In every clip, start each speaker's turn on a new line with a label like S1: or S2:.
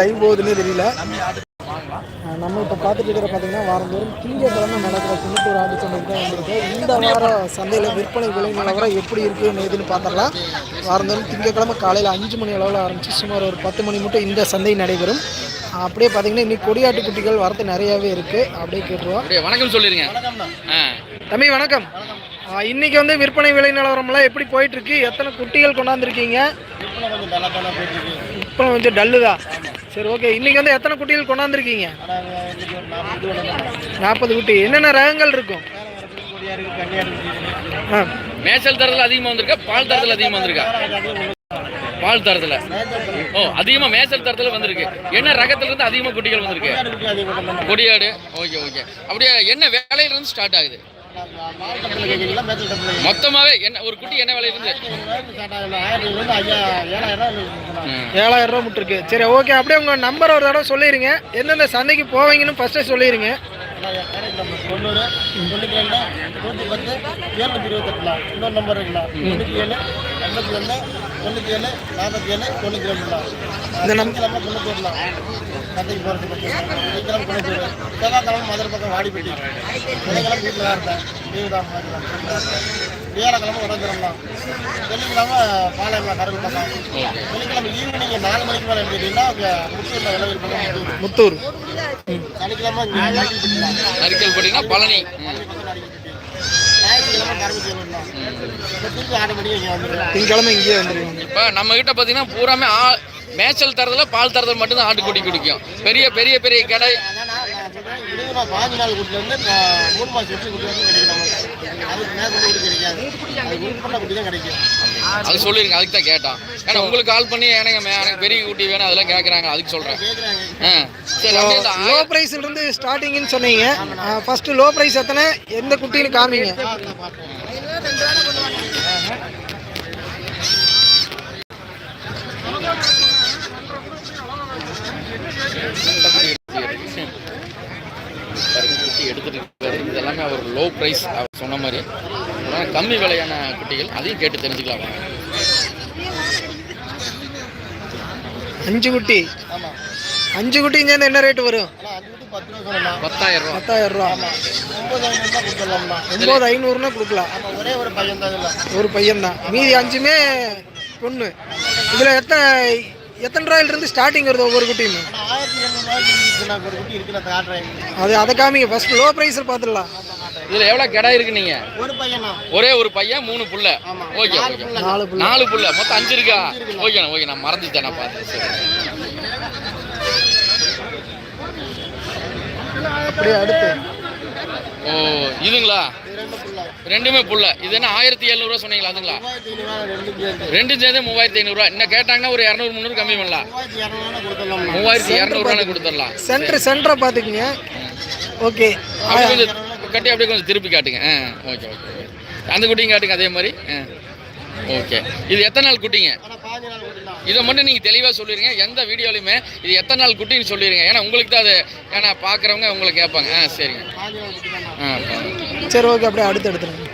S1: Live போகுதுன்னு தெரியல. நம்ம இப்போ பார்த்துட்டு இருக்கிற பார்த்தீங்கன்னா வாரந்தோறும் திங்கட்கிழமை நடக்கிற குன்னத்தூர் ஆட்டு சந்தைக்கு தான் வந்திருக்கு இந்த வார சந்தையில் விற்பனை விலை நிலவரம் எப்படி இருக்குது ஏதுன்னு பார்த்துடலாம். வாரந்தோறும் திங்கட்கிழமை காலையில் அஞ்சு மணி அளவில் ஆரம்பித்து சுமார் ஒரு பத்து மணி மட்டும் இந்த சந்தை நடைபெறும். அப்படியே பார்த்தீங்கன்னா இன்னைக்கு கொடியாட்டு குட்டிகள் வரத்து நிறையாவே இருக்குது அப்படியே கேட்டுருவோம்.
S2: அப்படியே வணக்கம் சொல்லிருங்க. ஆ.
S1: தம்பி வணக்கம். இன்னைக்கு வந்து விற்பனை விலை நிலவரம்லாம் எப்படி போயிட்டு இருக்கு? எத்தனை குட்டிகள் கொண்டாந்துருக்கீங்க? இப்போ கொஞ்சம் டல்லு தான் சரி ஓகே இன்னைக்கு வந்து எத்தனை குட்டிகள் கொண்டாந்துருக்கீங்க? நாற்பது குட்டி என்னென்ன ரகங்கள் இருக்கும்? ஆ.
S2: மேய்ச்சல் தரத்துல அதிகமா வந்திருக்கா? பால் தரத்துல அதிகமா வந்திருக்கா? பால் தரத்துல. ஓ அதிகமா மேய்ச்சல் தரத்துல வந்திருக்கு. என்ன ரகத்துல இருந்து அதிகமா குட்டிகள் வந்திருக்கு? கொடியாடு. Okay okay. அப்படியே என்ன வேலையில இருந்து ஸ்டார்ட் ஆகுது? மொத்தமாவே என்ன ஒரு குட்டி என்ன விலை இருந்து
S1: ஏழாயிரம் ரூபா முட்டு இருக்கு சரி ஓகே அப்படியே உங்கள் நம்பர் ஒரு தடவை சொல்லிடுங்க எந்தெந்த சந்தைக்கு போவீங்கன்னு ஃபஸ்ட்டே சொல்லிடுங்க
S3: தொண்ணூறு தொண்ணூற்றி ரெண்டு நூற்றி பத்து ஏழ்நூற்றி இருபத்தெட்டுலாம் இன்னொரு நம்பர் இருக்குண்ணா தொண்ணூற்றி ஏழு எண்பத்தி ஒன்று தொண்ணூற்றி ஏழு நாற்பத்தி ஏழு தொண்ணூற்றி ரெண்டுலாம்
S1: இந்த நம்
S3: தொண்ணூற்றி ஒன்றுலாம் சந்தைக்கு போகிறது பற்றி வெள்ளிக்கிழமை தொண்ணூற்றி ஏழு செவ்வாய்க்கிழமை மதுரை பக்கம் வாடிப்பட்டி வீட்டில் தான் இருந்தேன் லீவு தான் வியாழக்கிழமை உடஞ்சிரம்லாம் வெள்ளிக்கிழமை பாளையம்லாம் கருவு பக்கம் வெள்ளிக்கிழமை ஈவினிங் நாலு மணிக்கு மேலே எடுத்துக்கிட்டிங்கன்னா அங்கே முத்தூரில் விளைவில் பக்கம்
S1: முத்தூர்.
S3: சனிக்கிழமை
S2: நரிக்கல் போட்டீங்கன்னா பழனி. ம்.
S3: ஞாயிற்றுக்கிழமை கரும்பு செய்யணும் திருப்பி ஆறு மணிக்கு இங்கே வந்துடுறேன்
S1: திங்கக்கிழமை இங்கேயே வந்துடுவீங்க
S2: இப்ப நம்ம கிட்ட பாத்தீங்கன்னா பூராமே ஆ- மேய்ச்சல் தரத்துல பால் தரத்துல மட்டும்தான் ஆட்டுக்குட்டி குடிக்கும். பெரிய பெரிய பெரிய கடை.
S3: அதான் நான் நான் சொல்றேன் இருபது நாள் பாஞ்சு நாள் குட்டில இருந்து இப்போ மூணு மாதம் குட்டி குட்டி வந்து கிடைக்கும் நமக்கு அதுக்கு மேற்கொண்டு குட்டி கிடைக்காது. அது உட்பட்ட குட்டி தான் கிடைக்கும்.
S2: அது சொல்லிருங்க அதுக்கு தான் கேட்டான் ஏன்னா உங்களுக்கு கால் பண்ணி எனக்கு எனக்கு பெரிய குட்டி வேணும் அதெல்லாம் கேட்குறாங்க அதுக்கு சொல்றேன்.
S3: கேட்குறாங்க
S2: ஆ சரி
S1: லோ
S2: ஆய-
S1: ப்ரைஸ்ல இருந்து ஸ்டார்டிங்னு சொன்னீங்க. ஃபர்ஸ்ட் லோ ப்ரைஸ் எத்தனை? எந்த குட்டின்னு காமிங்க
S2: குட்டி எடுத்துட்டு எல்லாமே அவர் லோ ப்ரைஸ் அவர் சொன்ன மாதிரி. கம்மி விலையான குட்டிகள் அதையும் கேட்டு தெரிஞ்சுக்கலாம்.
S1: அஞ்சு குட்டி?
S3: ஆமாம்
S1: அஞ்சு குட்டிங்க என்ன ரேட் வரும்?
S2: பத்தாயிரம் ரூபா.
S1: பத்தாயிரம் ரூபா.
S3: ஒம்பது
S1: ஐநூறுனா கொடுக்கலாம்.
S3: ஒரே ஒரு பையன் தான்
S1: ஒரு பையன் தான் மீதி அஞ்சுமே பொண்ணு. இதில் எத்தனை எத்தனை ரூபாயில இருந்து ஸ்டார்டிங் வருது ஒவ்வொரு குட்டியுமே?
S3: ஒரு
S1: அது அதை காமிங்க. ஃபர்ஸ்ட் லோ ப்ரைஸில் பார்த்துடலாம்.
S2: இதுல எவ்வளவு கடை இருக்கு நீங்க?
S3: ஒரு
S2: ஒரே ஒரு பையன் மூணு புள்ள. ஓகே
S3: நாலு
S2: ஓகே
S3: புள்ள.
S1: நாலு புள்ள.
S2: நாலு புள்ள. மொத்தம் அஞ்சு இருக்கா? ஓகே ஓகே நான் மறந்துட்டேன் நான் பார்த்தேன். சரி.
S1: அப்படியே அடுத்து.
S2: ஓ இதுங்களா?
S3: இது ரெண்டு புள்ள.
S2: ரெண்டுமே புள்ள. இது என்ன ஆயிரத்தி எழுநூறுவா சொன்னீங்களா அதுங்களா?
S3: ரெண்டு சேர்ந்து.
S2: ரெண்டும் சேர்ந்து மூவாயிரத்தி ஐநூறுரூவா இன்னும் கேட்டாங்கன்னா ஒரு இரநூறு முந்நூறு கம்மி பண்ணலாம்.
S3: மூவாயிரத்தி
S2: இரநூறுவானு கொடுத்துடலாம்.
S1: சென்டர் சென்டரை பார்த்துக்குங்க. ஓகே.
S2: கட்டி அப்படியே கொஞ்சம் திருப்பி காட்டுங்க. ஆ ஓகே ஓகே ஓகே. அந்த குட்டியும் காட்டுங்க அதே மாதிரி. ஆ ஓகே. இது எத்தனை நாள் குட்டிங்க? இதை மட்டும் நீங்கள் தெளிவாக சொல்லிடுங்க எந்த வீடியோலையுமே இது எத்தனை நாள் குட்டின்னு சொல்லிடுங்க ஏன்னா உங்களுக்கு தான் அது ஏன்னா பார்க்குறவங்க உங்களை கேட்பாங்க. ஆ சரிங்க. ஆ.
S1: சரி ஓகே அப்படியே அடுத்து எடுத்துருங்க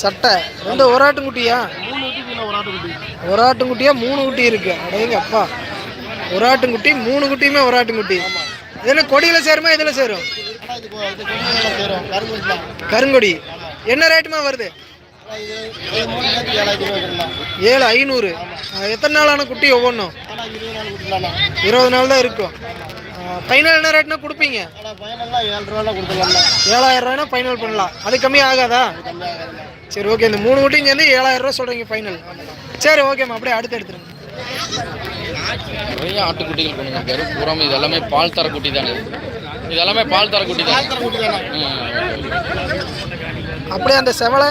S1: சட்டை. ரெண்டு ஒரு ஆட்டுக்குட்டியா
S3: மூணு குட்டி ஒரு ஆட்டு குட்டி.
S1: ஒரு ஆட்டுக்குட்டியா மூணு குட்டி இருக்கு. அடேங்க அப்பா. ஒரு ஆட்டுங்குட்டி மூணு குட்டியுமே ஒரு ஆட்டுங்குட்டி. இதில் கொடியில் சேருமா இதில் சேரும்? கருங்கொடி. என்ன ரேட்டுமா வருது? ஏழு ஐநூறு. எத்தனை நாளான குட்டி ஒவ்வொன்றும்?
S3: இருபது நாள் தான்
S1: இருக்கும். ஃபைனல் என்ன ரேட்னா கொடுப்பீங்க? ஏழாயிரம் ரூபாய்னா ஃபைனல் பண்ணலாம். அது கம்மி ஆகாதா சரி ஓகே இந்த மூணு குட்டியும் சேர்ந்து ஏழாயிரம் ரூபா சொல்கிறீங்க ஃபைனல் சரி ஓகேம்மா அப்படியே அடுத்து எடுத்துருங்க.
S2: நிறைய ஆட்டுக்குட்டிகள் கொண்டு வந்திருக்காரு. பூராமே இது எல்லாமே பால் தர குட்டி தானே இது எல்லாமே பால் தர குட்டி தான்
S1: அப்படியே அந்த செவலை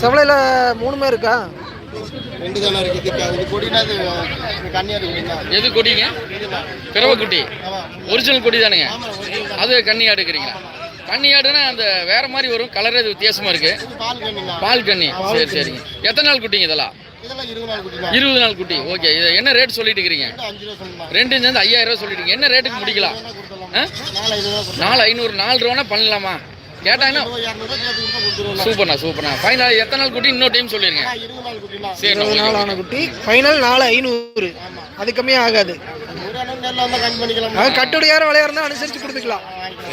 S1: செவலையில் மூணுமே இருக்கா?
S3: ரெண்டு தானே இருக்குது இது கொடினா இது கன்னியாடி
S2: எது கொடிங்க? பிறவை குட்டி ஒரிஜினல் கொடி தானுங்க? அது கன்னி ஆடுக்கிறீங்களா கன்னி ஆடுனா அந்த வேற மாதிரி வரும் கலரே வித்தியாசமா இருக்கு.
S3: பால்
S2: கன்னி சரி சரிங்க. எத்தனை நாள் குட்டிங்க இதெல்லாம்?
S3: இருபது நாள் குட்டி
S2: ஓகே இது என்ன ரேட் சொல்லிட்டு இருக்கிறீங்க?
S3: ரெண்டு ரூபா
S2: சேர்ந்து ஐயாயிரம் ரூபாய் சொல்லிட்டு. என்ன ரேட்டுக்கு முடிக்கலாம்?
S3: நாலு
S2: ஐநூறு நாலு ரூபானா பண்ணலாமா? கேட்டாங்கன்னா சூப்பர்ண்ணா சூப்பர்ண்ணா. ஃபைனல் எத்தனை நாள் குட்டி? இன்னொரு டைம் சொல்லிருங்க.
S3: இருபது நாள்
S1: ஆன குட்டி. ஃபைனல் நாலு ஐநூறு. அது கம்மியாக ஆகாது. அது கட்டுடையார விளையா இருந்தால் அனுசரித்து கொடுத்துக்கலாம்.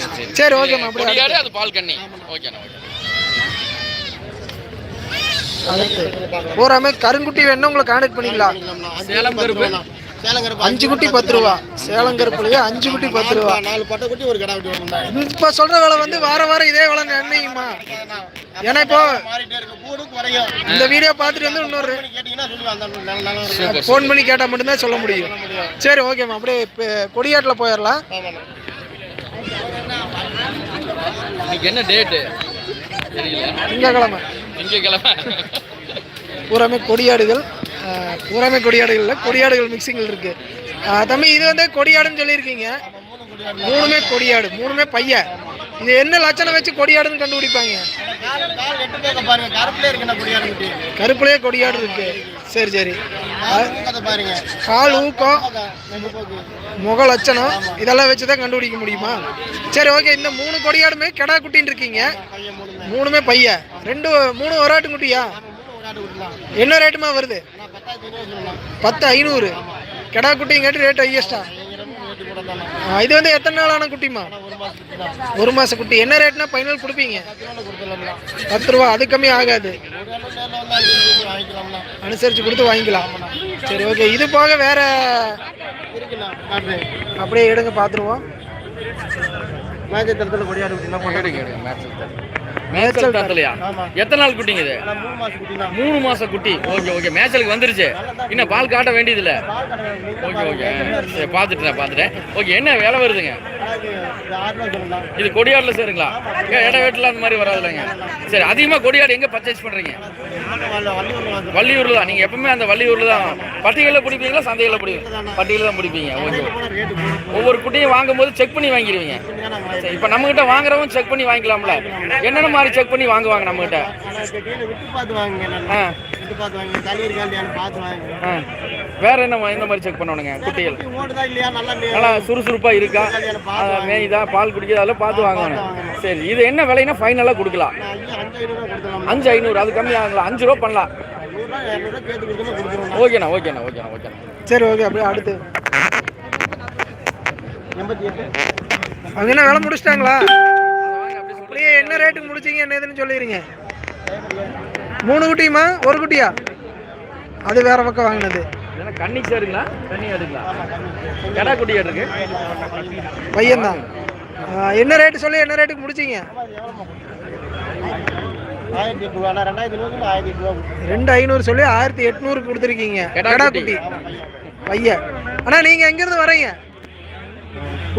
S2: சரி சரி
S1: சரி அப்படியே
S2: கொடியாடு அது பால் கண்ணி. ஓகேண்ணா ஓகே
S1: பூராமே கருங்குட்டி வேணும் உங்களை கான்டாக்ட் பண்ணிக்கலாம்.
S2: சேலம் கருப்பு.
S1: அஞ்சு குட்டி பத்து ரூபா. சேலம் கருப்புலயே அஞ்சு குட்டி பத்து ரூபா.
S3: நாலு பட்டை குட்டி ஒரு கடை குட்டி வரணும்
S1: இப்போ சொல்ற விலை வந்து வார வாரம் இதே விலை நிர்ணயிக்குமா ஏன்னா இப்போ இந்த வீடியோ பார்த்துட்டு வந்து இன்னொரு ஃபோன் பண்ணி கேட்டால் மட்டும்தான் சொல்ல முடியும். சரி ஓகேம்மா அப்படியே இப்போ கொடியாட்டில் போயிடலாம்.
S2: என்ன டேட்டு
S1: திங்கக்கிழமை.
S2: திங்கக்கிழமை.
S1: பூராமே கொடியாடுகள் பூராமே கொடியாடுகள் இல்லை கொடியாடுகள் மிக்சிங்கில் இருக்கு. தம்பி இது வந்து கொடியாடுன்னு சொல்லியிருக்கீங்க. மூணுமே கொடியாடு மூணுமே பையன் இது என்ன லட்சணம் வச்சு கொடியாடுன்னு கண்டுபிடிப்பாங்க? கருப்புலேயே கொடியாடு இருக்கு. சரி சரி. கால் ஊக்கம் முக லட்சணம் இதெல்லாம் வச்சு தான் கண்டுபிடிக்க முடியுமா? சரி ஓகே இந்த மூணு கொடியாடுமே கெடா குட்டின்னு இருக்கீங்க.
S3: மூணுமே
S1: மூணுமே பையன் ரெண்டு மூணு ஒராட்டு குட்டியா என்ன ரேட்டுமா வருது? பத்து ஐநூறு. கெடா குட்டிங்காட்டி ரேட் ஹையஸ்டா இது வந்து எத்தனை நாளான குட்டிமா
S3: ஒரு
S1: மாச குட்டி. என்ன ரேட்னா ஃபைனல் கொடுப்பீங்க?
S3: பத்து ரூபா
S1: அது கம்மி ஆகாது. அனுசரித்து கொடுத்து வாங்கிக்கலாம். சரி ஓகே இது போக வேற அப்படியே எடுங்க பார்த்துருவோம்
S3: மேஜர் தரத்தில் கொடியாடு
S2: தரத்துலையா
S3: ஆமா.
S2: எத்தனை நாள் குட்டிங்க இது?
S3: மூணு மாதம் குட்டினா
S2: மூணு மாச குட்டி. Okay okay. மேட்சலுக்கு வந்துருச்சு. இன்னும் பால் காட்ட வேண்டியது இல்ல ஓகே ஓகே. சரி பார்த்துட்டேன் பார்த்துட்டேன். ஓகே என்ன விலை வருதுங்க? இது கொடியாடுல சேருங்களா? இட வீட்டில் அந்த மாதிரி வராதுலங்க சரி அதிகமாக கொடியாடு எங்கே பர்ச்சேஸ் பண்ணுறீங்க வள்ளியூரில் தான். நீங்கள் எப்பவுமே அந்த வள்ளியூரில் தான் பட்டிகளில் பிடிப்பீங்களா சந்தைகளில் பிடிப்பீங்க பட்டிகளில் தான். பிடிப்பீங்க. ஓகே ஒவ்வொரு குட்டியும் வாங்கும்போது செக் பண்ணி வாங்கிடுவீங்க. இப்போ நம்மகிட்ட வாங்குறவங்க செக் பண்ணி வாங்கிக்கலாம்ல. என்னென்ன மாதிரி செக் பண்ணி வாங்குவாங்க
S3: வாங்குங்க
S2: ஆ. வேற என்ன எந்த மாதிரி செக் பண்ணணுங்க குட்டிகள்?
S3: குட்டி ஓடுதா இல்லையா? நல்லா
S2: சுறுசுறுப்பாக இருக்கா? மேய்தா? பால் குடிக்குதா? அதெல்லாம் பார்த்து வாங்கணும் சரி இது என்ன விலைன்னா ஃபைனலாக கொடுக்கலாம்.
S3: அஞ்சு
S2: ஐநூறு அது கம்மி ஆகலாம். அஞ்சு ரூபா பண்ணலாம். ஓகேண்ணா ஓகேண்ணா ஓகேண்ணா ஓகேண்ணா.
S1: சரி ஓகே அப்படியே அடுத்து.
S3: எண்பத்தி எட்டு.
S1: அவங்க என்ன வேலை முடிச்சிட்டாங்களா? என்ன ரேட்டுக்கு முடிச்சீங்க என்ன ஏதுன்னு சொல்லிடுங்க மூணு குட்டியுமா? ஒரு குட்டியா? அது வேற பக்கம் வாங்கினது.
S2: கன்னி சேருங்களா? கன்னி ஆடுங்களா கடா குட்டி ஆடு இருக்கு
S1: பையன்தான் என்ன ரேட்டு சொல்லி என்ன ரேட்டுக்கு முடிச்சீங்க? ரெண்டு ஐநூறு சொல்லி ஆயிரத்தி எட்நூறு கொடுத்துருக்கீங்க.
S2: கெடா
S1: கடா
S2: குட்டி.
S1: குட்டி. பையன். அண்ணா நீங்கள் எங்கேருந்து வரீங்க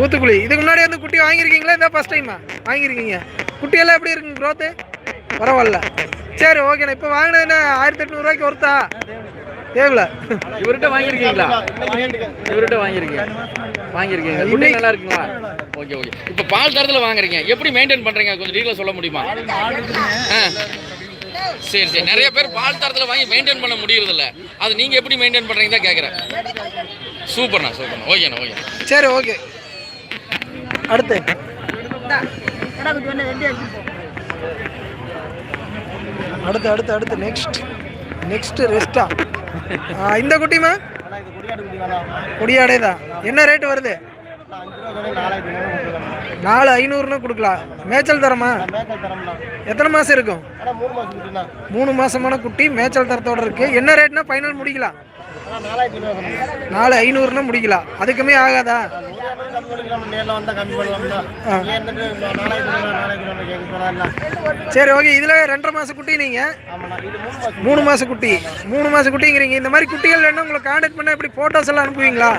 S1: ஊத்துக்குழி. இதுக்கு முன்னாடி வந்து குட்டி வாங்கியிருக்கீங்களா? இதான் ஃபஸ்ட் டைமா வாங்கியிருக்கீங்க. குட்டியெல்லாம் எப்படி இருக்குங்க க்ரோத்து பரவாயில்ல. சரி ஓகேண்ணா இப்போ வாங்கினது என்ன? ஆயிரத்தி எட்நூறுவாய்க்கு ஒருத்தா? தேவையில்ல
S2: இவர்கிட்ட வாங்கியிருக்கீங்களா? இவர்கிட்ட வாங்கியிருக்கீங்க. வாங்கியிருக்கீங்க. குட்டி நல்லா இருக்குங்களா? ஓகே ஓகே இப்போ பால் தரத்தில் வாங்குறீங்க. எப்படி மெயின்டைன் பண்ணுறீங்க கொஞ்சம் டீட்டெயில் சொல்ல முடியுமா? சரி சரி. நிறைய பேர் பால் தரத்தில் வாங்கி மெயின்டைன் பண்ண முடியறதில்ல. அது நீங்கள் எப்படி மெயின்டைன் பண்ணுறீங்க தான் கேட்குறேன் சூப்பர்ண்ணா சூப்பர்ண்ணா. ஓகேண்ணா ஓகே
S1: சரி ஓகே. அடுத்து. அடுத்து அடுத்து அடுத்து. நெக்ஸ்ட் நெக்ஸ்ட் ரெஸ்டா இந்த குட்டிமா
S3: ஆனால் இது கொடியாடு குட்டி வேணாம்
S1: கொடியாடே தான் என்ன ரேட் வருது? நாலு ஐநூறுன்னு கொடுக்கலாம். மேய்ச்சல் தரமா? எத்தனை மாதம் இருக்கும்?
S3: மூணு மாதம் குட்டிண்ணா.
S1: மூணு மாசமான குட்டி மேய்ச்சல் தரத்தோட இருக்கு. என்ன ரேட்னா ஃபைனல் முடிக்கலாம். நாலு ஐநூறுனா முடிக்கலாம் அதுக்குமே ஆகாதா? சரி ஓகே இதில் ரெண்டரை மாச குட்டி நீங்கள்
S3: மூணு மாதம்
S1: குட்டி. மூணு மாச குட்டிங்கிறீங்க. இந்த மாதிரி குட்டிகள் வேணும் உங்களை கான்டாக்ட் பண்ண இப்படி ஃபோட்டோஸ் எல்லாம் அனுப்புவீங்களா?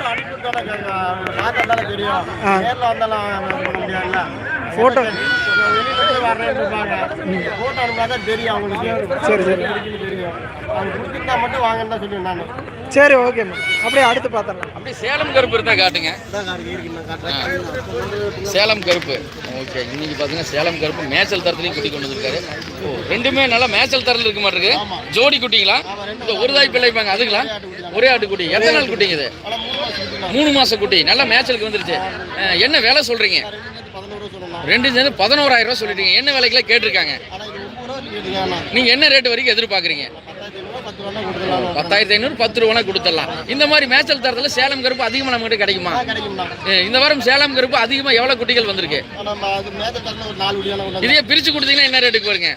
S3: ஃபோட்டோ
S1: சரி சரி.
S3: அவங்க மட்டும் வாங்கன்னு தான் சொல்லுவேன் நான்.
S1: சரி ஓகேம்மா அப்படியே அடுத்து பார்த்துடலாம்
S2: அப்படியே சேலம் கருப்பு இருந்தால் காட்டுங்க. சேலம் கருப்பு. ஓகே இன்னைக்கு பார்த்தீங்கன்னா சேலம் கருப்பு மேய்ச்சல் தரத்துலையும் குட்டி கொண்டு வந்திருக்காரு. ஓ ரெண்டுமே நல்லா மேய்ச்சல் தரத்தில் இருக்க மாட்டிருக்கு ஜோடி குட்டிங்களா? இந்த ஒரு தாய் பிள்ளைப்பாங்க அதுங்களா? ஒரே ஆட்டுக்குட்டி எத்தனை நாள் குட்டிங்க இது?
S3: மூணு மாதம் குட்டி.
S2: குட்டி நல்லா மேய்ச்சலுக்கு வந்துருச்சு. என்ன விலை
S3: ரூபா சொல்லலாம்
S2: ரெண்டு சேர்ந்து பதினோராயிரம் ரூபாய் சொல்லிட்டீங்க. என்ன விலைக்குலாம் கேட்டிருக்காங்க?
S3: ஆனால் இது ஒம்பது ரூபா கேட்டுருக்காங்கண்ணா
S2: நீங்க என்ன ரேட் வரைக்கும் எதிர்பார்க்குறீங்க?
S3: பத்தாயிரத்தி
S2: ஐநூறு பத்து ரூபா கொடுத்துடலாம். இந்த மாதிரி மேய்ச்சல் தரத்துல சேலம் கருப்பு அதிகமாக நம்மகிட்ட கிடைக்குமா? இந்த வாரம் சேலம் கருப்பு அதிகமாக எவ்வளோ குட்டிகள் வந்திருக்கு? இதையே பிரிச்சு கொடுத்தீங்கன்னா என்ன ரேட்டுக்கு வருங்க?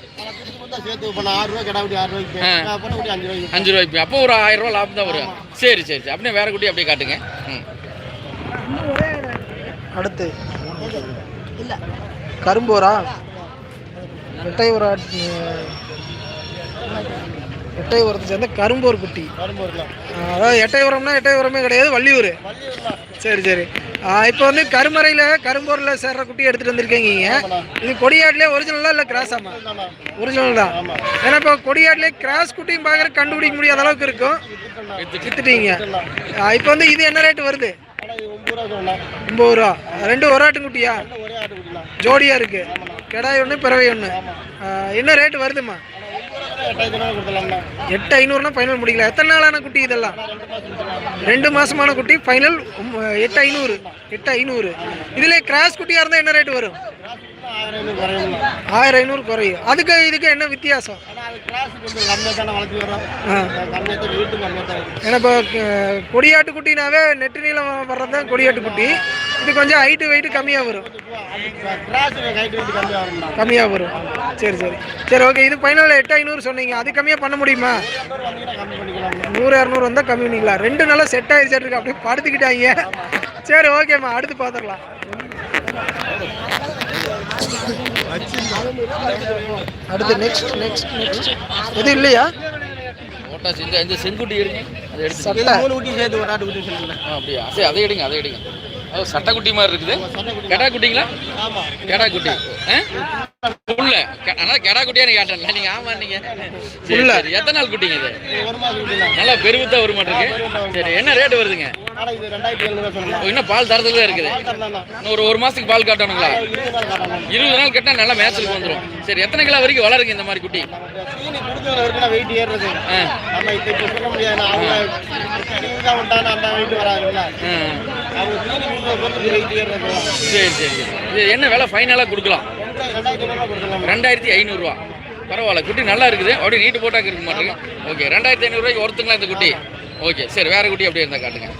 S3: அஞ்சு ரூபாய்க்கு
S2: அப்போ ஒரு ஆயிரம் ரூபா லாபம் தான் வரும். சரி சரி சரி. அப்படியே வேற குட்டி அப்படியே காட்டுங்க. ம்.
S1: அடுத்து. கரும்போரா எட்டை ஒரு எட்டை உரத்தை சேர்ந்த கரும்போர் குட்டி அதாவது எட்டை உரம்னா எட்டை உரமே கிடையாது வள்ளியூர். சரி சரி. இப்போ வந்து கருமறையில் கரும்போரில் சேர்ற குட்டி எடுத்துகிட்டு வந்திருக்கீங்க இது கொடியாட்லேயே ஒரிஜினலா இல்லை கிராஸாமா ஒரிஜினல் தான் ஏன்னா இப்போ கொடியாட்லேயே கிராஸ் குட்டியும் பார்க்குற கண்டுபிடிக்க முடியாத அளவுக்கு இருக்கும். வித்துட்டீங்க. இப்போ வந்து இது என்ன ரேட் வருது?
S3: ஒம்பது ரூபா
S1: ரெண்டு ஒரு ஆட்டு குட்டியா?
S3: ஒரே ஆட்டு குட்டிலாம்
S1: ஜோடியாக இருக்கு. கிடாய் ஒன்று பிறவை ஒன்று என்ன ரேட் வருதுமா எட்டு ஐநூறுனா ஃபைனல் முடிக்கல. எத்தனை நாளான குட்டி இதெல்லாம்? ரெண்டு மாசமான குட்டி ஃபைனல் எட்டு ஐநூறு எட்டு ஐநூறு. இதுல கிராஸ் குட்டியா இருந்தால் என்ன ரேட் வரும்?
S3: ஆயிரம் ஐநூறு
S1: குறையும். அதுக்கு இதுக்கு என்ன வித்தியாசம்? ஏன்னா இப்போ அஹ், கொடியாட்டு குட்டினாவே நெட்டு நீளம் வர்றது தான் கொடியாட்டு குட்டி. இது கொஞ்சம் ஹைட்டு வெயிட்டு கம்மியாக வரும்.
S3: கம்மியாக
S1: வரும். சரி சரி. சரி ஓகே இது ஃபைனல் எட்டு ஐநூறு சொன்னீங்க. அது கம்மியாக பண்ண முடியுமா? நூறு இரநூறு வந்தால் கம்மி பண்ணிக்கலாம் ரெண்டு நாளாக செட் இருக்கு அப்படியே படுத்துக்கிட்டாங்க. சரி ஓகேம்மா அடுத்து பார்த்துக்கலாம் அடுத்து நெக்ஸ்ட் நெக்ஸ்ட் நெக்ஸ்ட் இது இல்லையா?
S2: ஓட்டாச்சு இந்த இந்த செங்குட்டி எடுங்க. அதை எடுத்து
S1: சட்டை.
S3: மூணு குட்டி சேர்த்து ஒரு ஆட்டு குட்டி சொல்லுங்க
S2: அப்படியா. சரி அதை எடுங்க அதை எடுங்க. அது சட்டை குட்டி மாதிரி இருக்குது. கெடா குட்டிங்களா?
S3: ஆமாம்
S2: கெடா குட்டி. ஆ? கெ- ஆனா கெடா குட்டியா கேட்டேன்ல நீங்க ஆமா நீங்க. எத்தனை நாள் குட்டிங்க இது? நல்லா பெருவித்தா ஒரு மாட்டிருக்கு சரி என்ன ரேட் வருதுங்க? இன்னும் பால் தரத்துல இருக்குது. ஒரு ஒரு மாசத்துக்கு பால் காட்டணுங்களா?
S3: இருபது நாள்
S2: கட்டினா நல்லா மேட்ச்சுக்கு வந்துடும் சரி எத்தனை கிலோ வரைக்கும் வளருங்க இந்த மாதிரி குட்டி? சரி சரி. என்ன விலை? ஃபைனலாக கொடுக்கலாம்.
S3: ரெண்டாயிரத்தி
S2: ஐநூறுரூவா பரவாயில்ல குட்டி நல்லா இருக்குது. அப்படியே நீட்டு போட்டாக்க இருக்க மாட்டேங்க ஓகே ரெண்டாயிரத்தி ஐநூறுரூவாய்க்கு ஒருத்துங்களா இந்த குட்டி? ஓகே சரி வேற குட்டி அப்படியே இருந்தால் காட்டுங்க.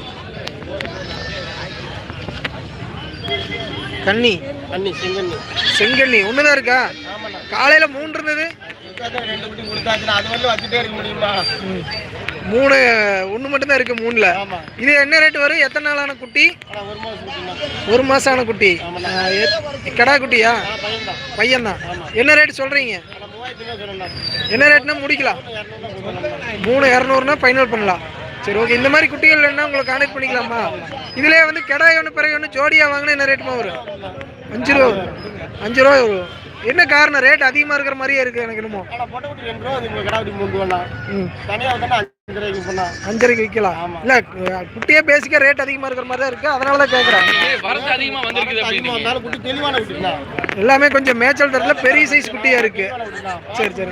S1: கன்னி
S3: தண்ணி செங்கண்ணி.
S1: செங்கண்ணி ஒன்று தான் இருக்கா காலையில் மூணு இருந்தது.
S3: கொடுத்தாதான் ரெண்டு குட்டி கொடுத்தாச்சுன்னா அது வந்து வச்சுட்டே இருக்க முடியுமா.
S1: மூணு ஒன்று மட்டும்தான் இருக்குது மூணில். இது என்ன ரேட் வரும்? எத்தனை நாளான குட்டி?
S3: ஒரு மாதம்
S1: மாசான குட்டி. கிடா குட்டியா? பையன்தான். என்ன ரேட் சொல்கிறீங்க என்ன ரேட்னா முடிக்கலாம். மூணு இரநூறுனா ஃபைனல் பண்ணலாம். சரி ஓகே இந்த மாதிரி குட்டிகள் வேணா உங்களை கான்டாக்ட் பண்ணிக்கலாமா? இதுலேயே வந்து கிடாய் ஒன்று பிறகு ஒன்று ஜோடியாக வாங்கினா என்ன ரேட்டுமா வரும்? அஞ்சு ரூபா வரும். அஞ்சு ரூபா வரும். என்ன காரணம்? ரேட் அதிகமாக இருக்கிற மாதிரியே இருக்குது எனக்கு என்னமோ. அஞ்சரைக்கு விற்கலாம் இல்லை குட்டியே பேசிக்காக ரேட் அதிகமாக இருக்கிற மாதிரி தான் இருக்குது அதனால தான்
S3: குட்டிங்களா?
S1: எல்லாமே கொஞ்சம் மேய்ச்சல் தரத்தில் பெரிய சைஸ் குட்டியாக இருக்குது சரி சரி.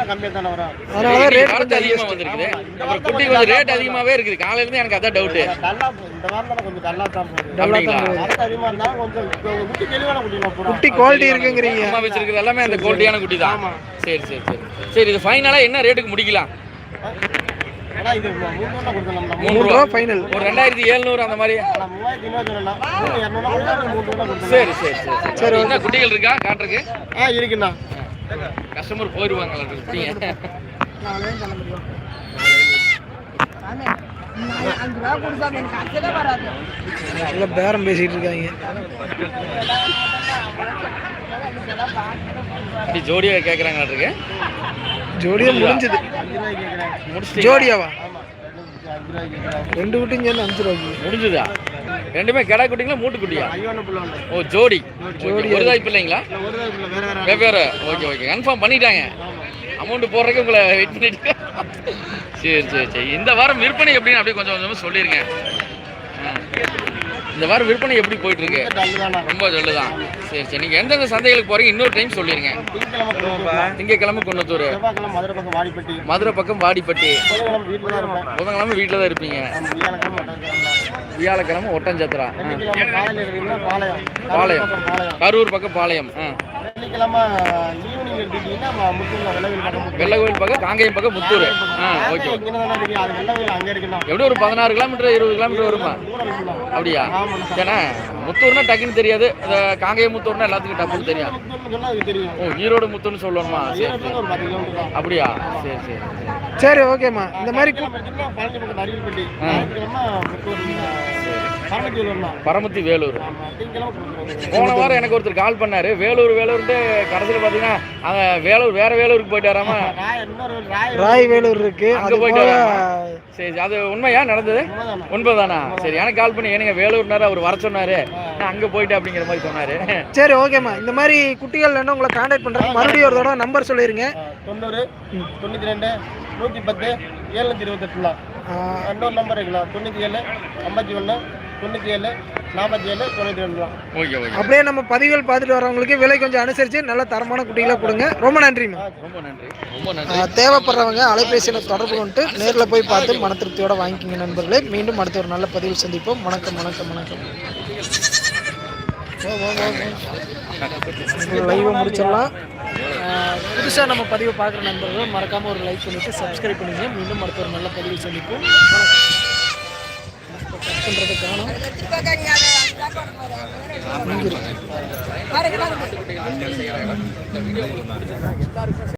S1: அதனால தான் ரேட் கொஞ்சம்
S2: அதிகமாக வந்திருக்குது. குட்டி கொஞ்சம் ரேட் அதிகமாகவே இருக்குது காலையிலேருந்து எனக்கு அதான்
S3: கொ- குட்டி
S1: குவாலிட்டி இருக்குங்கிறீங்க.
S2: வச்சிருக்கிறது எல்லாமே அந்த குவாலிட்டியான குட்டி தான் சரி சரி சரி. சரி இது ஃபைனலாக என்ன ரேட்டுக்கு முடிக்கலாம்?
S3: மூணு ரூபா
S1: ஃபைனல்
S2: ஒரு ரெண்டாயிரத்தி எழுநூறு அந்த மாதிரி. சரி சரி சரி சரி. என்ன குட்டிகள் இருக்கா? காட்டுறதுக்கு?
S3: ஆ இருக்குண்ணா.
S2: கஸ்டமர் போயிடுவாங்களா குட்டிங்க
S1: நல்லா பேரம் பேசிகிட்டு இருக்காங்க.
S2: ஜோடியாக கேட்குறாங்களா இருக்கு
S1: ஜோடியாக முடிஞ்சது? ஜோடியாவா? ரெண்டு குட்டியும் சேர்ந்து அஞ்சு ரூபாய்க்கு.
S2: முடிஞ்சுதா? ரெண்டுமே கடா குட்டிங்களா மூட்டு குட்டியா? ஓ ஜோடி. ஜோடி. ஒரு
S3: வேற வேற.
S2: வெவ்வேறு ஓகே ஓகே. கன்ஃபார்ம் பண்ணிட்டாங்க. அமௌண்ட் போடுறதுக்கு உங்களை வெயிட் பண்ணிட்டு. சரி சரி சரி. இந்த வாரம் விற்பனை எப்படின்னு அப்படியே கொஞ்சம் கொஞ்சமாக சொல்லிருங்க. ஆ. இந்த வாரம் விற்பனை எப்படி போயிட்டு இருக்கு ரொம்ப சொல்லுதான் சரி சரி. நீங்கள் எந்தெந்த சந்தைகளுக்கு போறீங்க? இன்னொரு டைம் சொல்லிருங்க.
S3: திங்கக்கிழமை
S2: குன்னத்தூர்
S3: மதுரை பக்கம் வாடிப்பட்டி. புதன்கிழமை வீட்டில் தான்
S2: இருப்பீங்க.
S3: வியாழக்கிழமை
S2: ஒட்டஞ்சத்திரா
S3: பாளையம்.
S2: கரூர் பக்கம் பாளையம். வெள்ளகோவில் பக்கம் காங்கேயம் பக்கம் முத்தூர். ஆ ஓகே. எப்படி ஒரு பதினாறு கிலோமீட்டர் இருபது கிலோமீட்டர் வருமா? அப்படியா? ஏன்னா முத்தூர்னா டக்குன்னு தெரியாது. காங்கேயம் முத்தூர்னா எல்லாத்துக்கும் டப்புன்னு
S3: தெரியாது.
S2: ஓ ஈரோடு முத்தூர்னு சொல்லணுமா? சரி. அப்படியா? சரி சரி. சரி.
S1: ஓகேம்மா. இந்த மாதிரி
S3: பரமத்தி
S2: வேலூர் போன வாரம் எனக்கு ஒருத்தர் கால் பண்ணாரு. வேலூர் வேலூர்ட்டு கடைசியில் பார்த்தீங்கன்னா அவன் வேலூர் வேற வேலூருக்கு போயிட்டு வராம
S3: ராய் இன்னொரு ராய்
S1: ராய் வேலூர் இருக்கு.
S2: அங்க போயிட்டு சரி அது உண்மையா நடந்தது. உண்மைதானா? சரி எனக்கு கால் பண்ணி ஏனுங்க வேலூர்னாரு அவர் வர சொன்னாரு. நான் அங்க போயிட்டு அப்படிங்கிற மாதிரி சொன்னாரு.
S1: சரி ஓகேம்மா. இந்த மாதிரி குட்டிகள் என்ன உங்களை காண்டாக்ட் பண்றதுக்கு மறுபடியும் ஒரு தடவை நம்பர் சொல்லிருங்க.
S3: ஆ, தொண்ணூறு தொண்ணூற்றி ரெண்டு நூற்றி பத்து ஏழ்நூற்றி இருபத்தெட்டுலாம் இன்னொரு நம்பர் இருக்குங்களா? தொண்ணூற்றி ஏழு ஐம்பத்தி ஒன்று தொண்ணூற்றி ஏழு நாற்பத்தி ஏழு தொண்ணூற்றி ரெண்டு தான்
S2: ஓகே ஓகே.
S1: அப்படியே நம்ம பதிவுகள் பார்த்துட்டு வரவங்களுக்கு விலை கொஞ்சம் அனுசரித்து நல்ல தரமான குட்டிகளை கொடுங்க. ரொம்ப நன்றிம்மா.
S2: ரொம்ப நன்றி. ரொம்ப நன்றி.
S1: தேவைப்படுறவங்க அலைபேசியில் தொடர்பு கொண்டு நேரில் போய் பார்த்து மன திருப்தியோட வாங்கிக்கிங்க நண்பர்களே. மீண்டும் அடுத்த ஒரு நல்ல பதிவில் சந்திப்போம். வணக்கம் வணக்கம் வணக்கம். லைவை முடிச்சிடலாம். புதுசாக நம்ம பதிவை பார்க்குற நண்பர்கள் மறக்காமல் ஒரு லைக் பண்ணிவிட்டு சப்ஸ்கிரைப் பண்ணுங்க மீண்டும் அடுத்த ஒரு நல்ல பதிவில் சந்திப்போம். பண்ணுறது காணும். இருக்கு